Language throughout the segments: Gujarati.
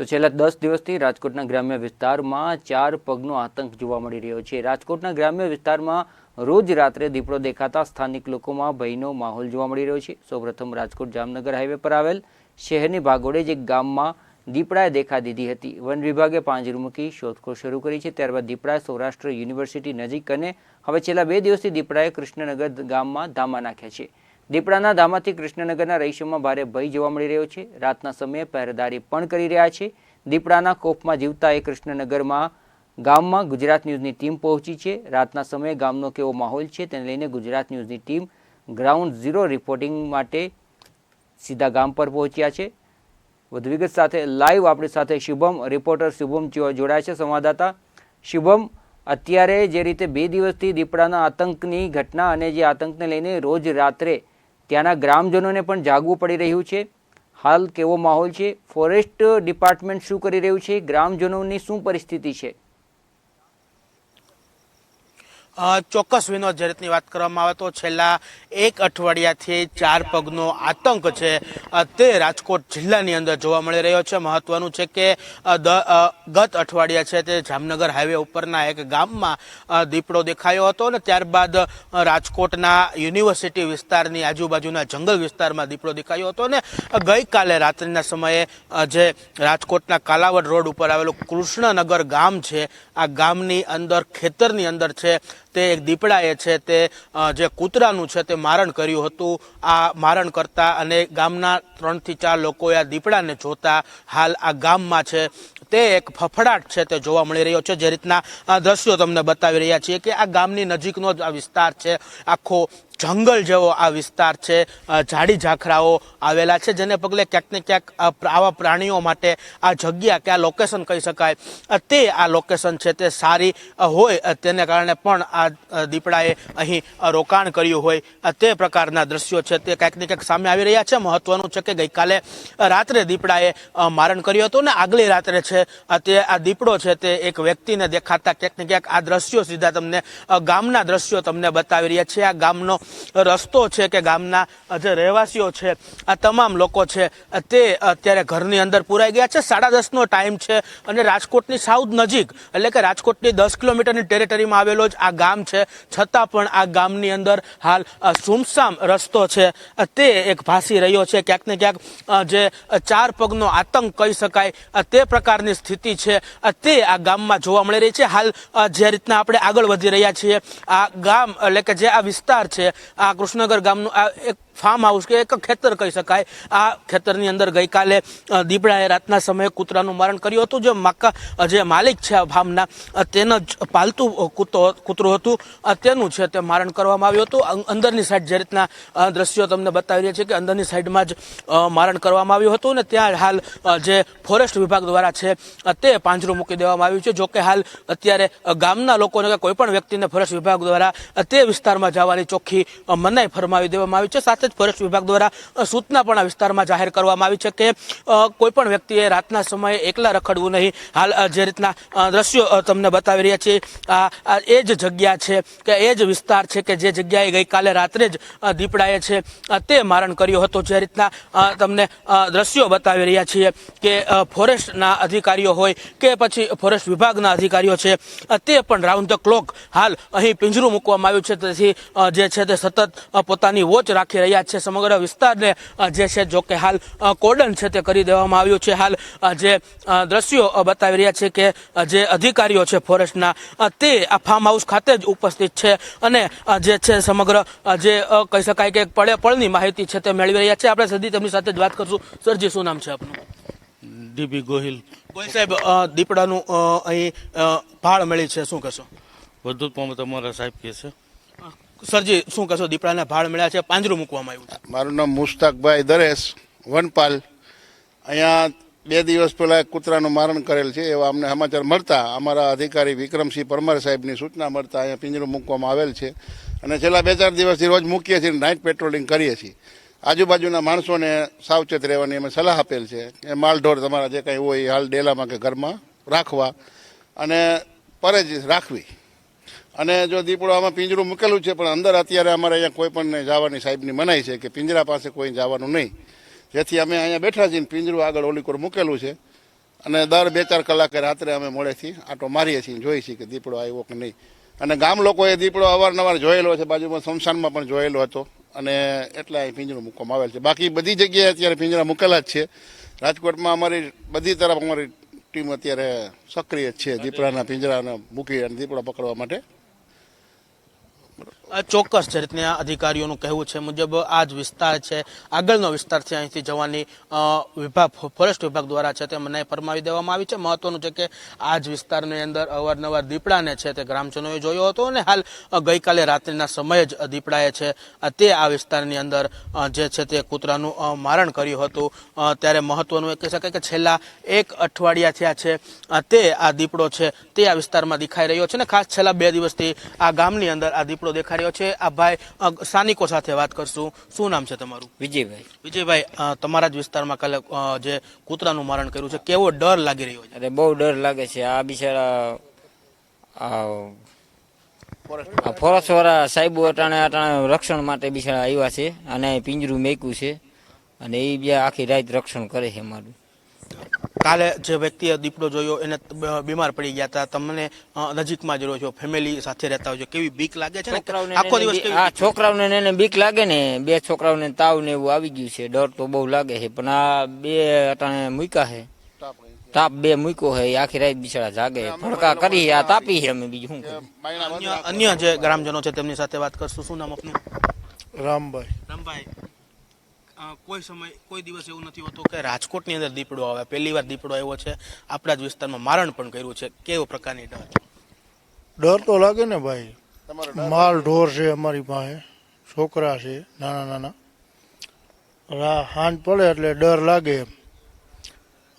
તો છેલ્લા દસ દિવસથી રાજકોટના ગ્રામ્ય વિસ્તારમાં ચાર પગનો આતંક જોવા મળી રહ્યો છે. રાજકોટના ગ્રામ્ય વિસ્તારમાં રોજ રાત્રે દીપડો દેખાતા સ્થાનિક લોકોમાં ભયનો માહોલ જોવા મળી રહ્યો છે. સૌપ્રથમ રાજકોટ જામનગર હાઈવે પર આવેલ શહેરની ભાગોળે જ ગામમાં દીપડાએ દેખા દીધી હતી. વન વિભાગે પાંજરું મૂકી શોધખોળ શરૂ કરી છે. ત્યારબાદ દીપડાએ સૌરાષ્ટ્ર યુનિવર્સિટી નજીક અને હવે છેલ્લા બે દિવસથી દીપડાએ કૃષ્ણનગર ગામમાં ધામા નાખ્યા છે. દીપડાના ધામાથી કૃષ્ણનગરના રહીશોમાં ભારે ભય જોવા મળી રહ્યો છે. રાતના સમયે પહેરેદારી પણ કરી રહ્યા છે. દીપડાના કોફમાં જીવતા એ કૃષ્ણનગરમાં ગામમાં ગુજરાત ન્યૂઝની ટીમ પહોંચી છે. રાતના સમયે ગામનો કેવો માહોલ છે તેને લઈને ગુજરાત ન્યૂઝની ટીમ ગ્રાઉન્ડ ઝીરો રિપોર્ટિંગ માટે સીધા ગામ પર પહોંચ્યા છે. વધુ વિગત સાથે લાઈવ આપણી સાથે શુભમ, રિપોર્ટર શુભમ જોડાયા છે સંવાદદાતા. શુભમ, અત્યારે જે રીતે બે દિવસથી દીપડાના આતંકની ઘટના અને જે આતંકને લઈને રોજ રાત્રે ત્યાંના ગ્રામજનોને પણ જાગવું પડી રહ્યું છે. હાલ કેવો માહોલ છે? ફોરેસ્ટ ડિપાર્ટમેન્ટ શું કરી રહ્યું છે? ગ્રામજનોની શું પરિસ્થિતિ છે? ચોક્કસ વિનોદ જે રીતની વાત કરવામાં આવે તો છેલ્લા એક અઠવાડિયાથી ચાર પગનો આતંક છે. તે રાજકોટ જિલ્લાની અંદર જોવા મળી રહ્યો છે. મહત્વનું છે કે ગત અઠવાડિયા છે તે જામનગર હાઈવે ઉપરના એક ગામમાં દીપડો દેખાયો હતો અને ત્યારબાદ રાજકોટના યુનિવર્સિટી વિસ્તારની આજુબાજુના જંગલ વિસ્તારમાં દીપડો દેખાયો હતો અને ગઈકાલે રાત્રિના સમયે જે રાજકોટના કાલાવડ રોડ ઉપર આવેલું કૃષ્ણનગર ગામ છે, આ ગામની અંદર ખેતરની અંદર છે તે એક દીપડાએ છે તે જે કૂતરાનું છે તે મારણ કર્યું હતું. આ મારણ કરતા અને ગામના ત્રણથી ચાર લોકોએ આ દીપડાને જોતા હાલ આ ગામમાં છે. તે એક ફફડાટ છે તે જોવા મળી રહ્યો છે. જે રીતના દ્રશ્યો તમને બતાવી રહ્યા છીએ કે આ ગામની નજીકનો જ આ વિસ્તાર છે. આખો જંગલ જેવો આ વિસ્તાર છે. ઝાડી ઝાખરાઓ આવેલા છે જેને પગલે ક્યાંક ને ક્યાંક આવા પ્રાણીઓ માટે આ જગ્યા કે આ લોકેશન કહી શકાય. તે આ લોકેશન છે તે સારી હોય તેને કારણે પણ આ દીપડાએ અહીં રોકાણ કર્યું હોય. તે પ્રકારના દ્રશ્યો છે તે ક્યાંક ને ક્યાંક સામે આવી રહ્યા છે. મહત્વનું છે કે ગઈકાલે રાત્રે દીપડાએ મારણ કર્યું હતું ને આગલી રાત્રે છે તે આ દીપડો છે તે એક વ્યક્તિને દેખાતા ક્યાંક ને ક્યાંક આ દ્રશ્યો સીધા તમને ગામના દ્રશ્યો તમને બતાવી રહ્યા છે. આ ગામનો રસ્તો છે કે ગામના જે રહેવાસીઓ છે, આ તમામ લોકો છે તે અત્યારે ઘરની અંદર પુરાઈ ગયા છે. સાડા દસનો ટાઈમ છે અને રાજકોટની સાઉથ નજીક, એટલે કે રાજકોટની દસ કિલોમીટરની ટેરેટરીમાં આવેલો જ આ ગામ છે. છતાં પણ આ ગામની અંદર હાલ સુમસામ રસ્તો છે. તે એક ભાસી રહ્યો છે. ક્યાંક ને ક્યાંક જે ચાર પગનો આતંક કહી શકાય તે પ્રકારની સ્થિતિ છે. તે આ ગામમાં જોવા મળી રહી છે. હાલ જે રીતના આપણે આગળ વધી રહ્યા છીએ, આ ગામ, એટલે કે જે આ વિસ્તાર છે આ કૃષ્ણનગર ગામનું આ એક ફાર્મ હાઉસ કે એક ખેતર કહી શકાય. આ ખેતરની અંદર ગઈકાલે દીપડાએ રાતના સમયે કૂતરાનું મરણ કર્યું હતું. જે માકા જે માલિક છે આ ફાર્મના તેનો જ પાલતુ કૂતો, કૂતરું હતું. તેનું છે તે મારણ કરવામાં આવ્યું હતું. અંદરની સાઈડ જે રીતના દ્રશ્યો તમને બતાવી રહ્યા છે કે અંદરની સાઈડમાં જ મારણ કરવામાં આવ્યું હતું અને ત્યાં હાલ જે ફોરેસ્ટ વિભાગ દ્વારા છે તે પાંજરું મૂકી દેવામાં આવ્યું છે. જોકે હાલ અત્યારે ગામના લોકોને કે કોઈપણ વ્યક્તિને ફોરેસ્ટ વિભાગ દ્વારા તે વિસ્તારમાં જવાની ચોખ્ખી મનાઈ ફરમાવી દેવામાં આવી છે. સાથે જ ફોરેસ્ટ વિભાગ દ્વારા સૂચના પણ આ વિસ્તારમાં જાહેર કરવામાં આવી છે કે અ, કોઈ વ્યક્તિએ રાતના સમયે એકલા રખડવું નહીં. હાલ જે રીતના દ્રશ્યો તમને બતાવી રહ્યા આ આ એ જ જગ્યા છે કે એ જ વિસ્તાર છે કે જે જગ્યાએ ગઈકાલે રાત્રે જ દીપડાએ છે તે મારણ કર્યો હતો. જે રીતના તમને દ્રશ્યો બતાવી રહ્યા છીએ કે ફોરેસ્ટના અધિકારીઓ હોય કે પછી ફોરેસ્ટ વિભાગના અધિકારીઓ છે તે પણ રાઉન્ડ ધ ક્લોક હાલ અહીં પિંજરું મૂકવામાં આવ્યું છે. તેથી જે છે તે સતત પોતાની વોચ રાખી રહ્યા છે. સમગ્ર વિસ્તારને જે છે જો કે હાલ કોર્ડન છે તે કરી દેવામાં આવ્યું છે. હાલ જે દ્રશ્યો બતાવી રહ્યા છે કે જે અધિકારીઓ છે ફોરેસ્ટના તે આ ફાર્મ હાઉસ ખાતે જ ઉપસ્થિત છે અને જે છે સમગ્ર જે કહી શકાય કે પળે પળની માહિતી છે તે મેળવી રહ્યા છે. આપણે સદી તેમની સાથે જ વાત કરશું. સરજી શું નામ છે આપનું? ડીબી ગોહિલ. ગોહિલ સાહેબ દીપડાનું અહીં ભાળ મળી છે. શું કહેશો? વધુમાં તમારા સાહેબ કહે છે. સરજી, શું કહેશો? દીપડાને ભાળ મળ્યા છે, પાંજરું મૂકવામાં આવ્યું છે. મારું નામ મુસ્તાકભાઈ દરેશ, વનપાલ. અહીંયા બે દિવસ પહેલાં કૂતરાનું મારણ કરેલ છે, એવા અમને સમાચાર મળતા. અમારા અધિકારી વિક્રમસિંહ પરમાર સાહેબની સૂચના મળતા અહીંયા પિંજરું મૂકવામાં આવેલ છે. અને છેલ્લા બે ચાર દિવસથી રોજ મૂકીએ છીએ નાઇટ પેટ્રોલિંગ કરીએ છીએ. આજુબાજુના માણસોને સાવચેત રહેવાની અમે સલાહ આપેલ છે. કે માલઢોર તમારા જે કંઈ હોય હાલ ડેલામાં કે ઘરમાં રાખવા. અને પરેજ રાખવી. અને જો દીપડો આમાં પિંજરું મૂકેલું છે, પણ અંદર અત્યારે અમારે અહીંયા કોઈ પણ જવાની સાહેબની મનાઈ છે કે પિંજરા પાસે કોઈ જવાનું નહીં. જેથી અમે અહીંયા બેઠા છીએ પિંજરું આગળ ઓલી કોર મૂકેલું છે. અને દર બે ચાર કલાકે રાત્રે અમે મોડેથી આટો મારીએ છીએ જોઈએ છીએ કે દીપડો આવ્યો કે નહીં. અને ગામ લોકોએ દીપડો અવારનવાર જોયેલો છે, બાજુમાં સ્મશાનમાં પણ જોયેલો હતો. અને એટલે અહીં પિંજરું મૂકવામાં આવેલ છે. બાકી બધી જગ્યાએ અત્યારે પિંજરા મૂકેલા જ છે. રાજકોટમાં અમારી બધી તરફ અમારી ટીમ અત્યારે સક્રિય છે દીપડાના પિંજરાને મૂકી અને દીપડા પકડવા માટે. ચોક્કસ જે રીતના અધિકારીઓનું કહેવું છે, મુજબ આ જ વિસ્તાર છે, આગળનો વિસ્તાર છે, અહીંથી જવાની વિભાગ, ફોરેસ્ટ વિભાગ દ્વારા છે તે મનાઈ ફરમાવી દેવામાં આવી છે. મહત્વનું છે કે આ જ વિસ્તારની અંદર અવારનવાર દીપડાને છે તે ગ્રામજનોએ જોયો હતો અને હાલ ગઈકાલે રાત્રિના સમયે જ દીપડાએ છે તે આ વિસ્તારની અંદર જે છે તે કૂતરાનું મારણ કર્યું હતું. ત્યારે મહત્વનું એ કહી શકાય કે છેલ્લા એક અઠવાડિયા થયા છે તે આ દીપડો છે તે આ વિસ્તારમાં દેખાઈ રહ્યો છે ને ખાસ છેલ્લા બે દિવસથી આ ગામની અંદર આ દીપડો દેખાઈ દેખાડ્યો છે. આ ભાઈ સ્થાનિકો સાથે વાત કરશું. શું નામ છે તમારું? વિજયભાઈ. વિજયભાઈ તમારા જ વિસ્તારમાં કાલે જે કૂતરાનું મરણ કર્યું છે કેવો ડર લાગી રહ્યો છે? અરે બહુ ડર લાગે છે. આ બિચારા ફોરેસ્ટ વાળા સાહેબો અટાણે અટાણે રક્ષણ માટે બિચારા આવ્યા છે અને પિંજરું મેક્યું છે અને એ બે આખી રાત રક્ષણ કરે છે અમારું કાલે જે વ્યક્તિએ દીપડો જોયો એને બીમાર પડી ગયા હતા. તમને નજીકમાં જ રહો છો ફેમિલી સાથે રહેતા હોય છો. કેવી બીક લાગે છે આખો દિવસ હા છોકરાઓને એને બીક લાગે ને બે છોકરાઓને તાવ ને એવું આવી ગયું છે. ડર તો બહુ લાગે છે પણ આ બે અટાણે મૂક્યા છે. તાપ બે મૂક્યો હે આખી રાત બિચારા જાગે. ભડકા કરી આ તાપી છે અમે બીજું શું અન્ય અન્ય જે ગ્રામજનો છે તેમની સાથે વાત કરશું. શું નામ આપનું? રામભાઈ. રામભાઈ. કોઈ સમય કોઈ દિવસ એવું નથી હોતું કે રાજકોટની અંદર દીપડો આવે. પહેલી વાર દીપડો આવ્યો છે. આપણા જ વિસ્તારમાં મારણ પણ કર્યું છે. કેવો પ્રકારની ડર ડર તો લાગે ને ભાઈ. માલ ઢોર છે અમારી પાસે. છોકરા છે નાના નાના. રા હાંજ પડે એટલે ડર લાગે એમ.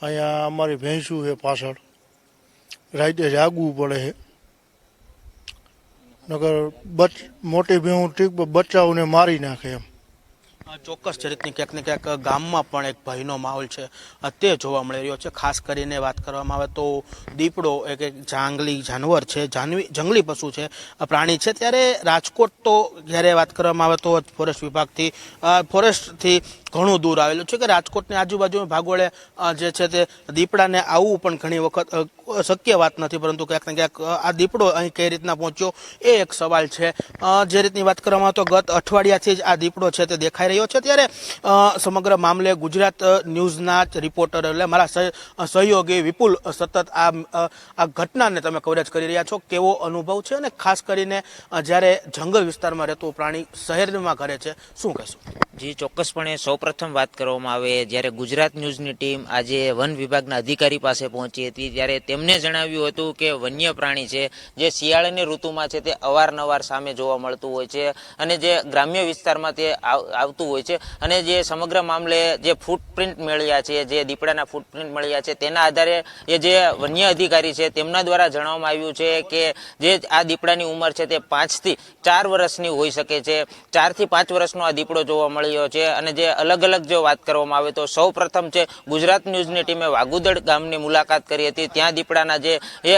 અહીંયા અમારી ભેંસું છે પાછળ. રાતે જાગવું પડે છે. નગર બચ મોટી ભેહું ઠીક બચ્ચાઓને મારી નાખે એમ. ચોક્કસ જે રીતની ક્યાંક ને ક્યાંક ગામમાં પણ એક ભયનો માહોલ છે. તે જોવા મળી રહ્યો છે. ખાસ કરીને વાત કરવામાં આવે તો દીપડો એક એક જાંગલી જાનવર છે, જાનવી, જંગલી પશુ છે પ્રાણી છે. ત્યારે રાજકોટ તો જ્યારે વાત કરવામાં આવે તો ફોરેસ્ટ વિભાગથી ફોરેસ્ટથી ઘણું દૂર આવેલું છે કે રાજકોટની આજુબાજુમાં ભાગોળે જે છે તે દીપડાને આવવું પણ ઘણી વખત શક્ય વાત નથી. પરંતુ ક્યાંક ને ક્યાંક આ દીપડો અહીં કઈ રીતના પહોંચ્યો એ એક સવાલ છે. જે રીતની વાત કરવામાં તો ગત અઠવાડિયાથી જ આ દીપડો છે તે દેખાઈ રહ્યો છે ત્યારે સમગ્ર મામલે ગુજરાત ન્યૂઝના રિપોર્ટર એટલે મારા સહ- સહયોગી વિપુલ સતત આ આ ઘટનાને તમે કવરેજ કરી રહ્યા છો. કેવો અનુભવ છે અને ખાસ કરીને જ્યારે જંગલ વિસ્તારમાં રહેતું પ્રાણી શહેરમાં ઘરે છે, શું કહેશું? જી, ચોક્કસપણે સૌપ્રથમ વાત કરવામાં આવે, જ્યારે ગુજરાત ન્યૂઝની ટીમ આજે વન વિભાગના અધિકારી પાસે પહોંચી હતી, ત્યારે તેમને જણાવ્યું હતું કે વન્ય પ્રાણી છે, જે શિયાળાની ઋતુમાં છે તે અવારનવાર સામે જોવા મળતું હોય છે અને જે ગ્રામ્ય વિસ્તારમાં તે આવ- આવતું હોય છે અને જે સમગ્ર મામલે જે ફૂટપ્રિન્ટ મળ્યા છે, જે દીપડાના ફૂટપ્રિન્ટ મળ્યા છે, તેના આધારે એ જે વન્ય અધિકારી છે, તેમના દ્વારા જણાવવામાં આવ્યું છે કે જે આ દીપડાની ઉંમર છે તે પાંચથી ચાર વર્ષની હોઈ શકે છે. ચારથી પાંચ વર્ષનો આ દીપડો જોવા મળ્યો છે અને જે અલગ અલગ જો વાત કરવામાં આવે તો સૌ પ્રથમ છે ગુજરાત ન્યૂઝની ટીમે વાગુદડ ગામની મુલાકાત કરી હતી. ત્યાં દીપડાના જે એ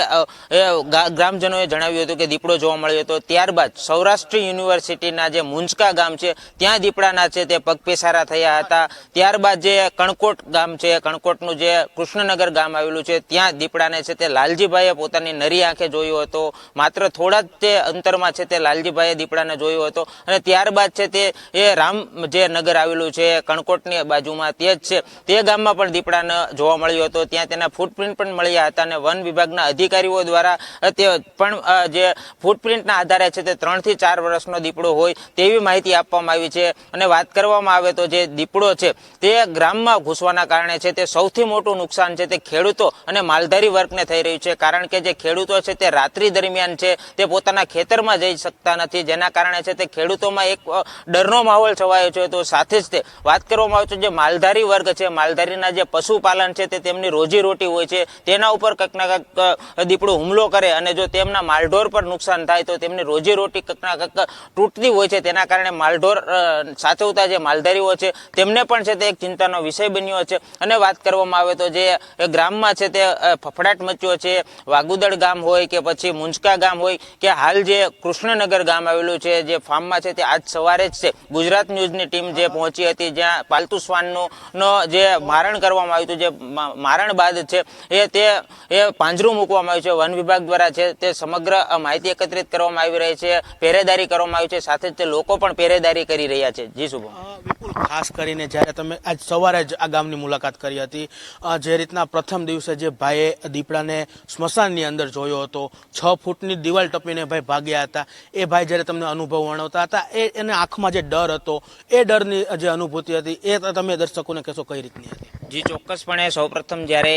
ગ્રામજનોએ જણાવ્યું હતું કે દીપડો જોવા મળ્યો હતો. ત્યારબાદ સૌરાષ્ટ્ર યુનિવર્સિટીના જે મુંજકા ગામ છે, ત્યાં દીપડાના છે તે પગપેસારા થયા હતા. ત્યારબાદ જે કણકોટ ગામ છે, કણકોટનું જે કૃષ્ણનગર ગામ આવેલું છે, ત્યાં દીપડાને છે તે લાલજીભાઈએ પોતાની નરી આંખે જોયો હતો. માત્ર થોડા જ તે અંતરમાં છે તે લાલજીભાઈએ દીપડાને જોયો હતો. અને ત્યારબાદ છે તે એ રામ જે નગર આવેલું છે, કણકોટની બાજુમાં તે જ છે. તે ગામમાં પણ દીપડાને જોવા મળ્યો હતો. ત્યાં તેના ફૂટપ્રિન્ટ પણ મળ્યા હતા અને વન વિભાગના અધિકારીઓ દ્વારા તે પણ જે ફૂટપ્રિન્ટના આધારે છે તે ત્રણથી ચાર વર્ષનો દીપડો હોય તેવી માહિતી આપવામાં આવી છે. અને વાત કરવામાં આવે તો જે દીપડો છે તે ગ્રામમાં ઘૂસવાના કારણે છે તે સૌથી મોટું નુકસાન છે તે ખેડૂતો અને માલધારી વર્ગને થઈ રહ્યું છે. કારણ કે જે ખેડૂતો છે તે રાત્રિ દરમિયાન છે તે પોતાના ખેતરમાં જઈ શકતા નથી. જેના કારણે છે તે ખેડૂતોમાં એક ડરનો માહોલ છવાયો છે. તો સાથે જ તે વાત કરવામાં આવે તો જે માલધારી વર્ગ છે માલધારીના જે પશુપાલન છે તે તેમની રોજીરોટી હોય છે તેના ઉપર કંઈક ના કંઈક દીપડો હુમલો કરે અને જો તેમના માલઢોર પર નુકસાન થાય તો તેમની રોજીરોટી કંઈક ના કંઈક તૂટતી હોય છે. તેના કારણે માલઢોર અ, સાચવતા જે માલધારીઓ છે, તેમને પણ છે તે એક ચિંતાનો વિષય બન્યો છે. અને વાત કરવામાં આવે તો જે ગ્રામમાં છે તે ફફડાટ મચ્યો છે, વાગુદળ ગામ હોય કે પછી મુંજકા ગામ હોય કે હાલ જે કૃષ્ણનગર ગામ આવેલું છે, જે ફાર્મમાં છે તે આજ સવારે જ છે. ગુજરાત ન્યૂઝની ટીમ જે પહોંચી હતી, જ્યાં પાલતુ શ્વાનનું જે મારણ કરવામાં આવ્યું હતું, જે મારણ બાદ છે એ તે, એ પાંજરું મૂકવામાં આવ્યું છે. વન વિભાગ દ્વારા છે તે સમગ્ર માહિતી એકત્રિત કરવામાં આવી રહી છે, પહેરેદારી કરવામાં આવી છે. સાથે જ તે લોકો પણ પહેરેદારી કરી રહ્યા છે. જી વિપુલ ખાસ કરીને જ્યારે તમે આજ સવારે જ આ ગામની મુલાકાત કરી હતી જે રીતના પ્રથમ દિવસે જે ભાઈએ દીપડાને સ્મશાનની અંદર જોયો હતો છ ફૂટની દિવાલ ટપીને ભાઈ ભાગ્યા હતા એ ભાઈ જ્યારે તમને અનુભવ વર્ણવતા હતા એ એને આંખમાં જે ડર હતો એ ડરની જે અનુભૂતિ હતી એ તમે દર્શકોને કહેશો કઈ રીતની હતી? જી ચોક્કસપણે સૌપ્રથમ જ્યારે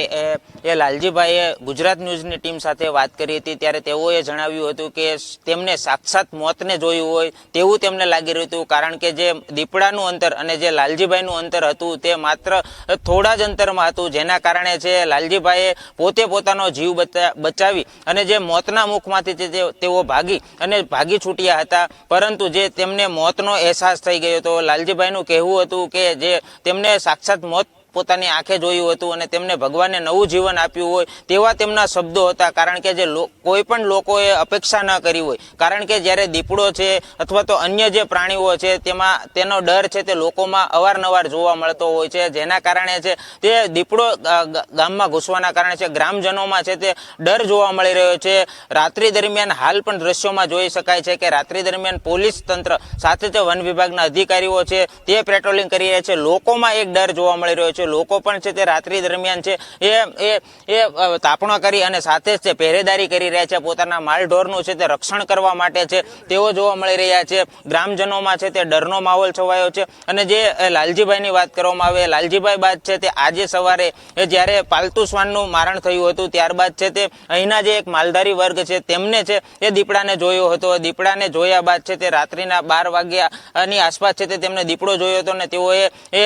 એ લાલજીભાઈએ ગુજરાત ન્યૂઝની ટીમ સાથે વાત કરી હતી ત્યારે તેઓએ જણાવ્યું હતું કે તેમને સાક્ષાત મોતને જોયું હોય તેવું તેમને લાગી રહ્યું હતું કારણ કે જે દીપડાનું અંતર અને જે લાલજીભાઈનું અંતર હતું તે માત્ર થોડા જ અંતરમાં હતું, જેના કારણે છે લાલજીભાઈએ પોતે પોતાનો જીવ બચા- બચાવી અને જે મોતના મુખમાંથી તેઓ ભાગી અને ભાગી છૂટ્યા હતા. પરંતુ જે તેમને મોતનો અહેસાસ થઈ ગયો હતો, લાલજીભાઈનું કહેવું હતું કે જે તેમને સાક્ષાત મોત પોતાની આંખે જોયું હતું અને તેમને ભગવાને નવું જીવન આપ્યું હોય તેવા તેમના શબ્દો હતા. કારણ કે જે કોઈ પણ લોકોએ અપેક્ષા ન કરી હોય. કારણ કે જ્યારે દીપડો છે અથવા તો અન્ય જે પ્રાણીઓ છે તેમાં, તેનો ડર છે તે લોકોમાં અવારનવાર જોવા મળતો હોય છે. જેના કારણે છે તે દીપડો ગામમાં ઘૂસવાના કારણે છે, ગ્રામજનોમાં છે તે ડર જોવા મળી રહ્યો છે. રાત્રિ દરમિયાન હાલ પણ દ્રશ્યોમાં જોઈ શકાય છે કે રાત્રિ દરમિયાન પોલીસ તંત્ર સાથે તે વન વિભાગના અધિકારીઓ છે તે પેટ્રોલિંગ કરી રહ્યા છે. લોકોમાં એક ડર જોવા મળી રહ્યો છે. લોકો પણ છે તે રાત્રિ દરમિયાન છે, એ એ એ તાપણો કરી અને સાથે જ તે પહેરેદારી કરી રહ્યા છે. પોતાના માલઢોરનું છે તે રક્ષણ કરવા માટે છે. તેઓ જોવા મળી રહ્યા છે. ગ્રામજનોમાં છે તે ડરનો માહોલ છવાયો છે. અને જે લાલજીભાઈની વાત કરવામાં આવે લાલજીભાઈ બાદ છે તે આજે સવારે, એ જ્યારે પાલતુ શ્વાનનું મારણ થયું હતું, ત્યારબાદ છે તે અહીંના જે એક માલધારી વર્ગ છે, તેમને છે એ દીપડાને જોયો હતો. દીપડાને જોયા બાદ છે તે રાત્રિના બાર વાગ્યાની આસપાસ છે તે તેમને દીપડો જોયો હતો અને તેઓએ, એ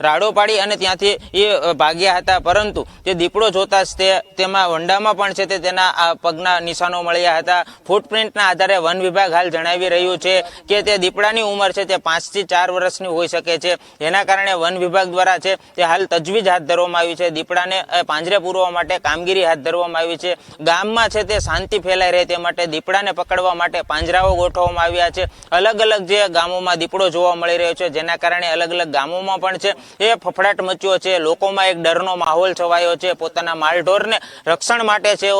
રાડો પાડી અને ત્યાંથી એ ભાગ્યા હતા. પરંતુ તે દીપડો જોતા જ તેમાં વંડામાં પણ છે તે તેના પગના નિશાનો મળ્યા હતા. ફૂટપ્રિન્ટના આધારે વન વિભાગ હાલ જણાવી રહ્યું છે કે તે દીપડાની ઉંમર છે તે પાંચથી ચાર વર્ષની હોઈ શકે છે. જેના કારણે વન વિભાગ દ્વારા છે તે હાલ તજવીજ હાથ ધરવામાં આવી છે. દીપડાને પાંજરે પૂરવા માટે કામગીરી હાથ ધરવામાં આવી છે. ગામમાં છે તે શાંતિ ફેલાઈ રહે તે માટે દીપડાને પકડવા માટે પાંજરાઓ ગોઠવવામાં આવ્યા છે. અલગ અલગ જે ગામોમાં દીપડો જોવા મળી રહ્યો છે, જેના કારણે અલગ અલગ ગામોમાં પણ છે. એ ફફડાટ મચ્યો છે. લોકોમાં એક ડરનો માહોલ છવાયો છે. પોતાના માલઢોરને રક્ષણ માટે છે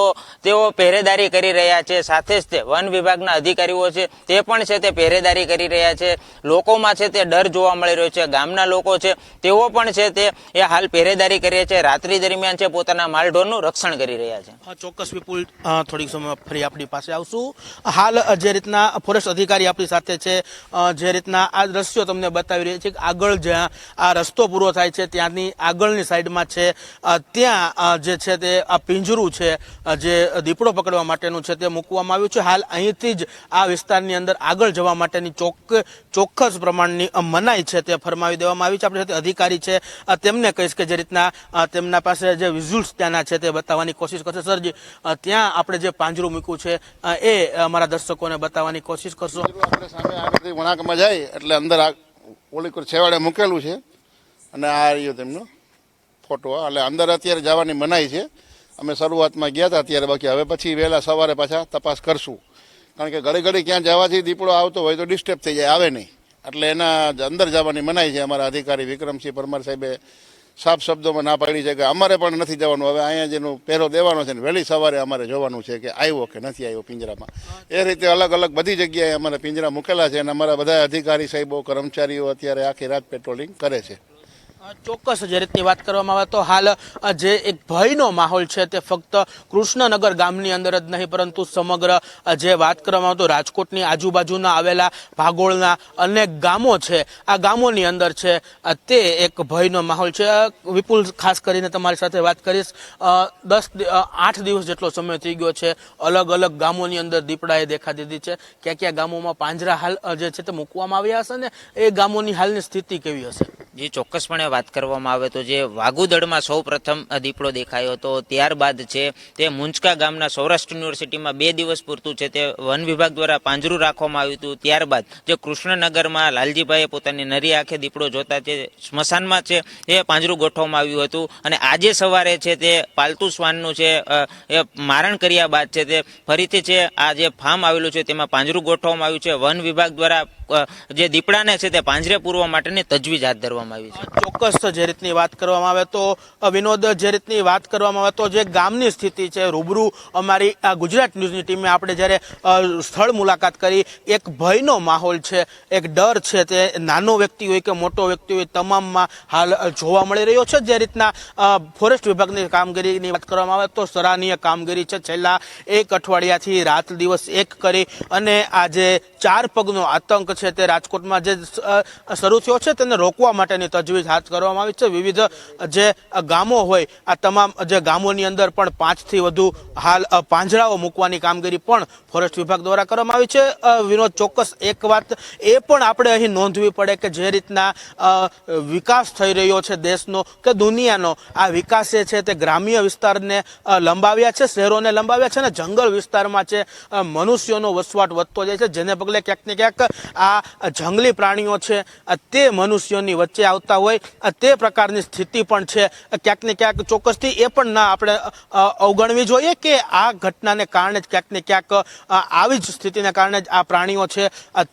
તેઓ પહેરેદારી કરી રહ્યા છે. સાથે જ તે વન વિભાગના અધિકારીઓ છે. તે પણ છે તે પહેરેદારી કરી રહ્યા છે. લોકોમાં છે તે ડર જોવા મળી રહ્યો છે. ગામના લોકો છે, તેઓ પણ છે તે, એ હાલ પહેરેદારી કરી છે. રાત્રિ દરમિયાન છે પોતાના માલઢોરનું રક્ષણ કરી રહ્યા છે. ચોક્કસ વિપુલ થોડીક સમય ફરી આપણી પાસે આવશું. હાલ જે રીતના ફોરેસ્ટ અધિકારી આપણી સાથે છે જે રીતના આ દ્રશ્યો તમને બતાવી રહ્યા છે કે આગળ જ્યાં આ રસ્તો પૂરો થાય છે ત્યાંની આગળની સાઈડમાં છે. ત્યાં જે છે તે આ પિંજરું છે જે દીપડો પકડવા માટેનું છે તે મૂકવામાં આવ્યું છે. હાલ અહીંથી જ આ વિસ્તારની અંદર આગળ જવા માટેની ચોક, ચોક્કસ પ્રમાણની મનાઈ છે તે ફરમાવી દેવામાં આવી છે. આપણી સાથે અધિકારી છે. તેમને કહીશ કે જે રીતના તેમના પાસે જે વિઝ્યુઅલ્સ ત્યાંના છે તે બતાવવાની કોશિશ કરશે. સરજી ત્યાં આપણે જે પાંજરું મૂક્યું છે એ અમારા દર્શકોને બતાવવાની કોશિશ કરશો. આપણે સામે આ વણાકમાં જાય એટલે અંદર આ ઓલી છેવાડે મૂકેલું છે. અને આ રહ્યો તેમનો ફોટો. એટલે અંદર અત્યારે જવાની મનાઈ છે. અમે શરૂઆતમાં ગયા હતા, અત્યારે બાકી હવે પછી વહેલા સવારે પાછા તપાસ કરશું. કારણ કે ઘડી ઘડી ક્યાં જવાથી દીપડો આવતો હોય તો ડિસ્ટર્બ થઈ જાય, આવે નહીં. એટલે એના અંદર જવાની મનાઈ છે અમારા અધિકારી વિક્રમસિંહ પરમાર સાહેબે સાફ શબ્દોમાં ના પાડી છે કે અમારે પણ નથી જવાનું. હવે અહીંયા જેનો પહેરો દેવાનો છે ને, વહેલી સવારે અમારે જોવાનું છે કે આવ્યો કે નથી આવ્યો પિંજરામાં. એ રીતે અલગ અલગ બધી જગ્યાએ અમારે પિંજરા મૂકેલા છે અને અમારા બધા અધિકારી સાહેબો, કર્મચારીઓ અત્યારે આખી રાત પેટ્રોલિંગ કરે છે. ચોક્કસ જે રીતની વાત કરવામાં આવે તો હાલ જે એક ભયનો માહોલ છે તે ફક્ત કૃષ્ણનગર ગામની અંદર જ નહીં, પરંતુ સમગ્ર જે વાત કરવામાં આવે તો રાજકોટની આજુબાજુના આવેલા ભાગોળના અનેક ગામો છે. આ ગામોની અંદર છે તે એક ભયનો માહોલ છે. વિપુલ, ખાસ કરીને તમારી સાથે વાત કરીશ. દસ આઠ દિવસ જેટલો સમય થઈ ગયો છે, અલગ અલગ ગામોની અંદર દીપડાએ દેખા દીધી છે. ક્યાં ક્યાં ગામોમાં પાંજરા હાલ જે છે તે મૂકવામાં આવ્યા હશે ને? એ ગામોની હાલની સ્થિતિ કેવી હશે? એ ચોક્કસપણે વાત કરવામાં આવે તો જે વાગુદળમાં સૌ પ્રથમ દીપડો દેખાયો હતો, ત્યારબાદ છે તે મુંજકા ગામના સૌરાષ્ટ્ર યુનિવર્સિટીમાં બે દિવસ પૂરતું છે તે વન વિભાગ દ્વારા પાંજરું રાખવામાં આવ્યું હતું. ત્યારબાદ જે કૃષ્ણનગરમાં લાલજીભાઈએ પોતાની નરી આંખે દીપડો જોતા જે સ્મશાનમાં છે એ પાંજરું ગોઠવવામાં આવ્યું હતું. અને આજે સવારે છે તે પાલતુ શ્વાનનું છે એ મારણ કર્યા બાદ છે તે ફરીથી છે આ જે ફાર્મ આવેલું છે તેમાં પાંજરું ગોઠવવામાં આવ્યું છે. વન વિભાગ દ્વારા જે દીપડાને છે તે પાંજરે પૂરવા માટેની તજવીજ હાથ ધરવામાં આવી છે. ચોક્કસ જે રીતની વાત કરવામાં આવે તો વિનોદ, જે રીતની વાત કરવામાં આવે તો જે ગામની સ્થિતિ છે, રૂબરૂ અમારી આ ગુજરાત ન્યૂઝની ટીમે આપણે જ્યારે સ્થળ મુલાકાત કરી, એક ભયનો માહોલ છે, એક ડર છે તે નાનો વ્યક્તિ હોય કે મોટો વ્યક્તિ હોય તમામમાં હાલ જોવા મળી રહ્યો છે. જે રીતના ફોરેસ્ટ વિભાગની કામગીરીની વાત કરવામાં આવે તો સરાહનીય કામગીરી છે. છેલ્લા એક અઠવાડિયાથી રાત દિવસ એક કરી અને આ જે ચાર પગનો આતંક છે તે રાજકોટમાં જે શરૂ થયો છે તેને રોકવા માટેની તજવીજ હાથ કરવામાં આવી છે. વિવિધ જે ગામો હોય, આ તમામ જે ગામોની અંદર પણ પાંચથી વધુ હાલ પાંજરાઓ મૂકવાની કામગીરી પણ ફોરેસ્ટ વિભાગ દ્વારા કરવામાં આવી છે. વિનોદ, ચોક્કસ એક વાત એ પણ આપણે અહીં નોંધવી પડે કે જે રીતના વિકાસ થઈ રહ્યો છે દેશનો કે દુનિયાનો, આ વિકાસ જે છે તે ગ્રામ્ય વિસ્તારને લંબાવ્યા છે, શહેરોને લંબાવ્યા છે અને જંગલ વિસ્તારમાં છે મનુષ્યોનો વસવાટ વધતો જાય છે. જેને પગલે ક્યાંક ને ક્યાંક આ જંગલી પ્રાણીઓ છે તે મનુષ્યોની વચ્ચે આવતા હોય તે પ્રકારની સ્થિતિ પણ છે. ક્યાંક ને ક્યાંક ચોક્કસથી એ પણ ના આપણે અવગણવી જોઈએ કે આ ઘટનાને કારણે જ ક્યાંક ને ક્યાંક આવી જ સ્થિતિને કારણે જ આ પ્રાણીઓ છે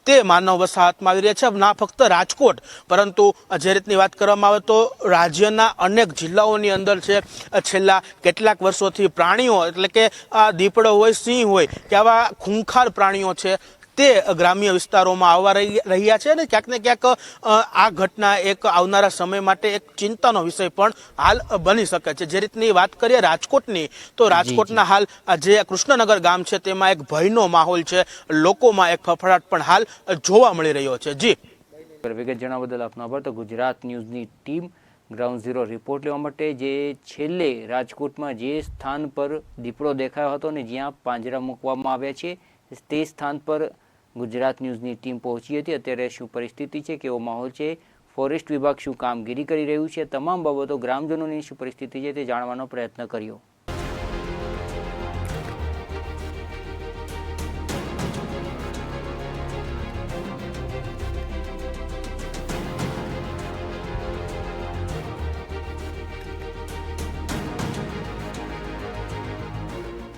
તે માનવ વસાહતમાં આવી રહ્યા છે. ના ફક્ત રાજકોટ, પરંતુ જે રીતની વાત કરવામાં આવે તો રાજ્યના અનેક જિલ્લાઓની અંદર છે છેલ્લા કેટલાક વર્ષોથી પ્રાણીઓ, એટલે કે દીપડો હોય, સિંહ હોય, કે આવા ખૂંખાર પ્રાણીઓ છે તે ગ્રામ્ય વિસ્તારોમાં આવવા રહી- રહ્યા છે અને ક્યાંક ને ક્યાંક આ ઘટના એક આવનારા સમય માટે એક ચિંતાનો વિષય પણ હાલ બની શકે છે. જે રીતની વાત કરીએ રાજકોટની તો રાજકોટના હાલ આ જે કૃષ્ણનગર ગામ છે તેમાં એક ભયનો માહોલ છે. લોકોમાં એક ફફડાટ પણ હાલ જોવા મળી રહ્યો છે. જી. વિગત જણાવવા બદલ આપનો આભાર. તો ગુજરાત ન્યૂઝની ટીમ ગ્રાઉન્ડ ઝીરો રિપોર્ટ લેવા માટે જે છેલ્લે રાજકોટમાં જે સ્થાન પર દીપડો દેખાયો હતો ને જ્યાં પાંજરા મૂકવામાં આવ્યા છે તે સ્થાન પર ગુજરાત ન્યૂઝની ટીમ પહોંચી હતી. અત્યારે શું પરિસ્થિતિ છે? કેવો માહોલ છે? ફોરેસ્ટ વિભાગ શું કામગીરી કરી રહ્યું છે? તમામ બાબતો ગ્રામજનોની શું પરિસ્થિતિ છે તે જાણવાનો પ્રયત્ન કર્યો.